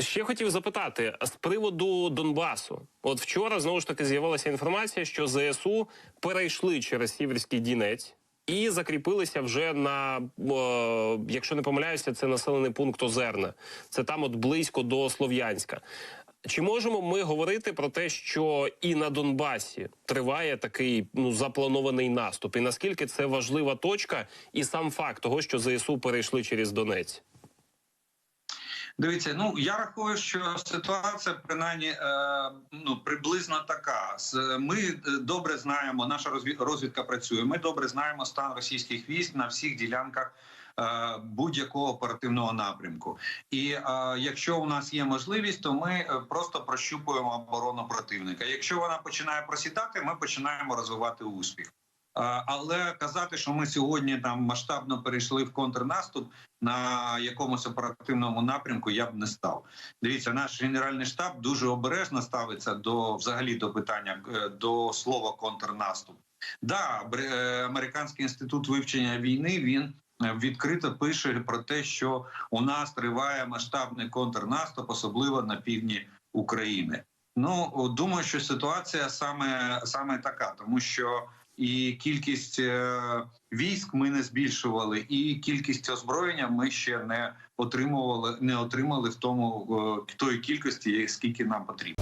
Ще хотів запитати з приводу Донбасу. От вчора знову ж таки з'явилася інформація, що ЗСУ перейшли через Сіверський Дінець і закріпилися вже на, е, якщо не помиляюся, це населений пункт Озерна. Це там, от близько до Слов'янська. Чи можемо ми говорити про те, що і на Донбасі триває такий ну запланований наступ? І наскільки це важлива точка, і сам факт того, що ЗСУ перейшли через Донець? Дивіться, ну я рахую, що ситуація принаймні е, ну приблизно така. Ми е, добре знаємо, наша розві- розвідка працює. Ми добре знаємо стан російських військ на всіх ділянках. е, Будь-якого оперативного напрямку, і е, якщо у нас є можливість, то ми просто прощупуємо оборону противника. Якщо вона починає просідати, ми починаємо розвивати успіх. Е, але казати, що ми сьогодні там масштабно перейшли в контрнаступ на якомусь оперативному напрямку, я б не став. Дивіться, наш генеральний штаб дуже обережно ставиться до взагалі до питання е, до слова контрнаступ. Да, е, американський інститут вивчення війни він відкрито пише про те, що у нас триває масштабний контрнаступ, особливо на півдні України. Ну думаю, що ситуація саме саме така, тому що і кількість е, військ ми не збільшували, і кількість озброєння ми ще не отримували, не отримали в тому в тої кількості, скільки нам потрібно.